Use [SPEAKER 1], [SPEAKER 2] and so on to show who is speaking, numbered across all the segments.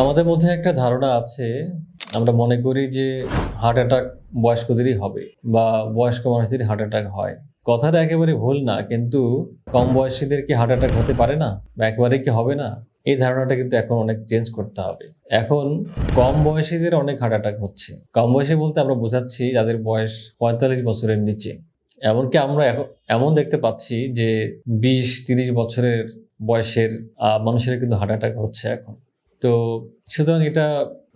[SPEAKER 1] আমাদের মধ্যে একটা ধারণা আছে, আমরা মনে করি যে হার্ট অ্যাটাক বয়স্কদেরই হবে বা বয়স্ক মানুষদেরই হার্ট অ্যাটাক হয়। কথাটা একেবারে ভুল না, কিন্তু কম বয়সীদের কি হার্ট অ্যাটাক হতে পারে না? বা একেবারে কি হবে না? এই ধারণাটা কিন্তু এখন অনেক চেঞ্জ করতে হবে। এখন কম বয়সীদের অনেক হার্ট অ্যাটাক হচ্ছে। কম বয়সী বলতে আমরা বোঝাচ্ছি যাদের বয়স পঁয়তাল্লিশ বছরের নিচে। এমনকি আমরা এমন দেখতে পাচ্ছি যে বিশ, তিরিশ বছরের বয়সের মানুষের কিন্তু হার্ট অ্যাটাক হচ্ছে এখন। তো সুতরাং এটা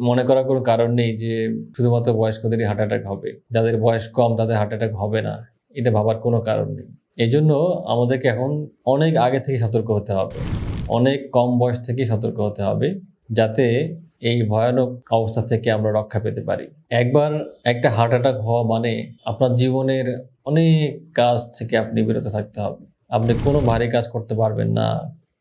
[SPEAKER 1] মনে করার কোনো কারণ নেই যে শুধুমাত্র বয়স্কদেরই হার্ট অ্যাটাক হবে। যাদের বয়স কম, তাদের হার্ট অ্যাটাক হবে না। এটা ভাবার কোনো কারণ নেই। এই জন্য আমাদেরকে এখন অনেক আগে থেকে সতর্ক হতে হবে। অনেক কম বয়স থেকেই সতর্ক হতে হবে যাতে এই ভয়ানক অবস্থা থেকে আমরা রক্ষা পেতে পারি। একবার একটা হার্ট অ্যাটাক হওয়া মানে আপনার জীবনের অনেক কাজ থেকে আপনি বিরত থাকতে হবে। আপনি কোনো ভারী কাজ করতে পারবেন না।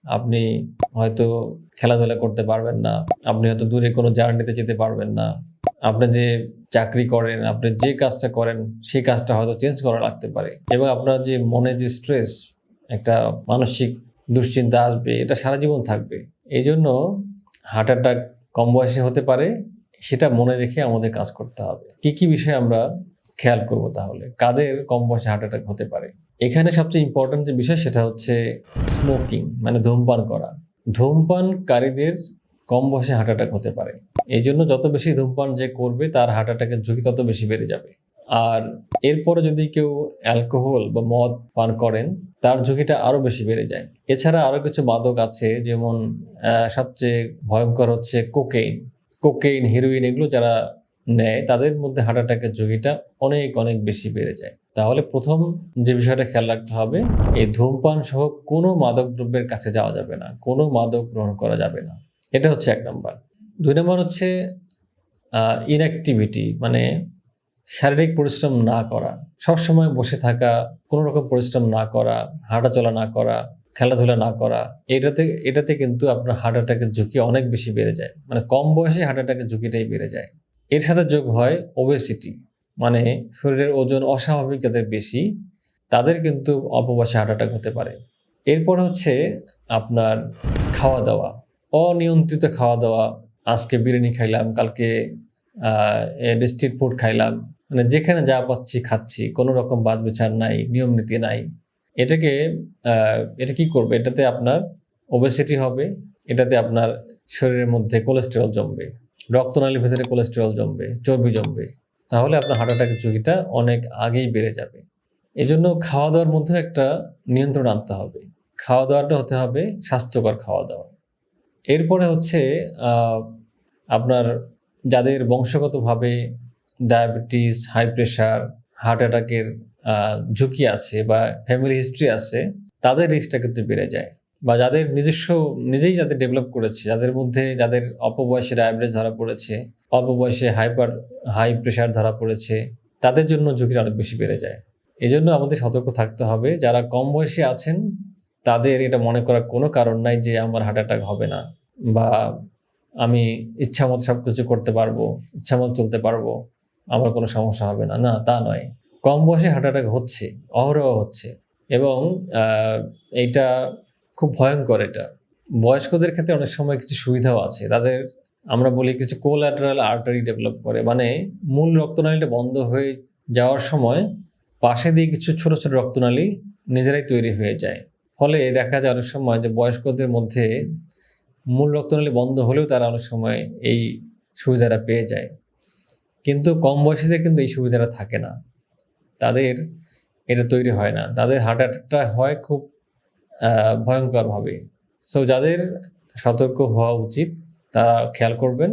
[SPEAKER 1] আপনি হয়তো খেলাধুলা করতে পারবেন না, আপনি হয়তো দূরে কোনো জার্নিতে যেতে পারবেন না। আপনি যে চাকরি করেন, আপনি যে কাজটা করেন, সেই কাজটা হয়তো চেঞ্জ করা লাগতে পারে। এবং আপনার যে মনে যে স্ট্রেস একটা মানসিক দুশ্চিন্তা আসবে, এটা সারা জীবন থাকবে। এই জন্য হার্ট অ্যাটাক কম বয়সে হতে পারে, সেটা মনে রেখে আমাদের কাজ করতে হবে। কি কি বিষয়ে আমরা খেয়াল করব তাহলে। কাদের কম বয়সে হার্ট অ্যাটাক হতে পারে? এখানে সবচেয়ে ইম্পর্টেন্ট যে বিষয় সেটা হচ্ছে স্মোকিং মানে ধূমপান করা। ধূমপানকারীদের কম বয়সে হার্ট অ্যাটাক হতে পারে। এই জন্য যত বেশি ধূমপান যে করবে, তার হার্ট অ্যাটাকের ঝুঁকি তত বেশি বেড়ে যাবে। আর এরপরে যদি কেউ অ্যালকোহল বা মদ পান করেন, তার ঝুঁকিটা আরও বেশি বেড়ে যায়। এছাড়া আরও কিছু মাদক আছে, যেমন সবচেয়ে ভয়ঙ্কর হচ্ছে কোকেইন কোকেইন হিরোইন এগুলো যারা নেয়, তাদের মধ্যে হার্ট অ্যাটাকের ঝুঁকিটা অনেক অনেক বেশি বেড়ে যায়। তাহলে প্রথম যে বিষয়টা খেয়াল রাখতে হবে, এই ধূমপান সহ কোনো মাদক দ্রব্যের কাছে যাওয়া যাবে না, কোনো মাদক গ্রহণ করা যাবে না। এটা হচ্ছে এক নম্বর। দুই নম্বর হচ্ছে ইনঅ্যাক্টিভিটি মানে শারীরিক পরিশ্রম না করা, সবসময় বসে থাকা, কোনো রকম পরিশ্রম না করা, হাঁটাচলা না করা, খেলাধুলা না করা, এটাতে এটাতে কিন্তু আপনার হার্ট অ্যাটাকের ঝুঁকি অনেক বেশি বেড়ে যায়। মানে কম বয়সে হার্ট অ্যাটাকের ঝুঁকিটাই বেড়ে যায়। এর সাথে যোগ হয় ওবেসিটি মানে শরীরের ওজন অস্বাভাবিক যাদের বেশি, তাদের কিন্তু অল্প হার্ট অ্যাটাক হতে পারে। এরপর হচ্ছে আপনার খাওয়া দাওয়া অনিয়ন্ত্রিত খাওয়া দাওয়া আজকে বিরিয়ানি খাইলাম, কালকে স্ট্রিট ফুড খাইলাম। মানে যেখানে যা পাচ্ছি খাচ্ছি, কোনো রকম বাদ বিচার নাই, নিয়ম নীতি নাই। এটাকে এটা কি করবে? এটাতে আপনার ওবেসিটি হবে, এটাতে আপনার শরীরের মধ্যে কোলেস্টেরল জমবে। রক্তনালীর ভেতরে কোলেস্টেরল জমবে, চর্বি জমবে, তাহলে আপনার হার্ট অ্যাটাকের ঝুঁকিটা অনেক আগেই বেড়ে যাবে। এজন্য খাওয়া দাওয়ার মধ্যে একটা নিয়ন্ত্রণ আনতে হবে। খাওয়া দাওয়াটা হতে হবে স্বাস্থ্যকর খাওয়া দাওয়া এরপরে হচ্ছে আপনার যাদের বংশগতভাবে ডায়াবেটিস হাই প্রেশার হার্ট অ্যাটাকের ঝুঁকি আছে বা ফ্যামিলি হিস্ট্রি আছে, তাদের রিস্কটা কিন্তু বেড়ে যায়। বা যাদের নিজস্ব, নিজেই যাদের ডেভেলপ করেছে, যাদের মধ্যে যাদের অল্প বয়সে ডায়াবেটিস ধরা পড়েছে অল্প বয়সে হাইপার হাই প্রেশার ধরা পড়েছে, তাদের জন্য ঝুঁকিটা অনেক বেশি বেড়ে যায়। এই জন্য আমাদের সতর্ক থাকতে হবে, যারা কম বয়সী আছেন, তাদের এটা মনে করার কোনো কারণ নাই যে আমার হার্ট অ্যাটাক হবে না, বা আমি ইচ্ছা মতো সব কিছু করতে পারব ইচ্ছা মতো চলতে পারব, আমার কোনো সমস্যা হবে না। না, তা নয়। কম বয়সে হার্ট অ্যাটাক হচ্ছে, অহরহ হচ্ছে এবং এইটা খুব ভয়ঙ্কর এটা। বয়স্কদের ক্ষেত্রে অনেক সময় কিছু সুবিধাও আছে। তাদের, আমরা বলি কিছু কোল্যাটারাল আর্টারি ডেভেলপ করে। মানে মূল রক্তনালীটা বন্ধ হয়ে যাওয়ার সময় পাশে দিয়ে কিছু ছোট ছোট রক্তনালী নিজেরাই তৈরি হয়ে যায়। ফলে দেখা যায় অনেক সময় যে বয়স্কদের মধ্যে মূল রক্তনালী বন্ধ হলেও তারা অনেক সময় এই সুবিধাটা পেয়ে যায়। কিন্তু কম বয়সীদের কিন্তু এই সুবিধাটা থাকে না। তাদের এটা তৈরি হয় না। তাদের হার্ট অ্যাটাকটা হয় খুব ভয়ঙ্করভাবে। সো যাদের সতর্ক হওয়া উচিত, তারা খেয়াল করবেন,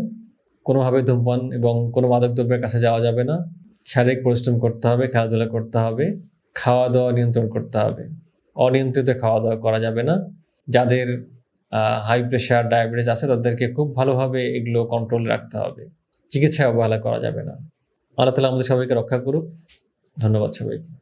[SPEAKER 1] কোনোভাবে ধূমপান এবং কোনো মাদক দ্রব্যের কাছে যাওয়া যাবে না। শারীরিক পরিশ্রম করতে হবে, খেলাধুলা করতে হবে খাওয়া দাওয়া নিয়ন্ত্রণ করতে হবে। অনিয়ন্ত্রিত খাওয়া দাওয়া করা যাবে না। যাদের হাই প্রেশার ডায়াবেটিস আছে, তাদেরকে খুব ভালোভাবে এগুলো কন্ট্রোল রাখতে হবে। চিকিৎসায় অবহেলা করা যাবে না। আল্লাহ তালা আমাদের সবাইকে রক্ষা করুক। ধন্যবাদ সবাইকে।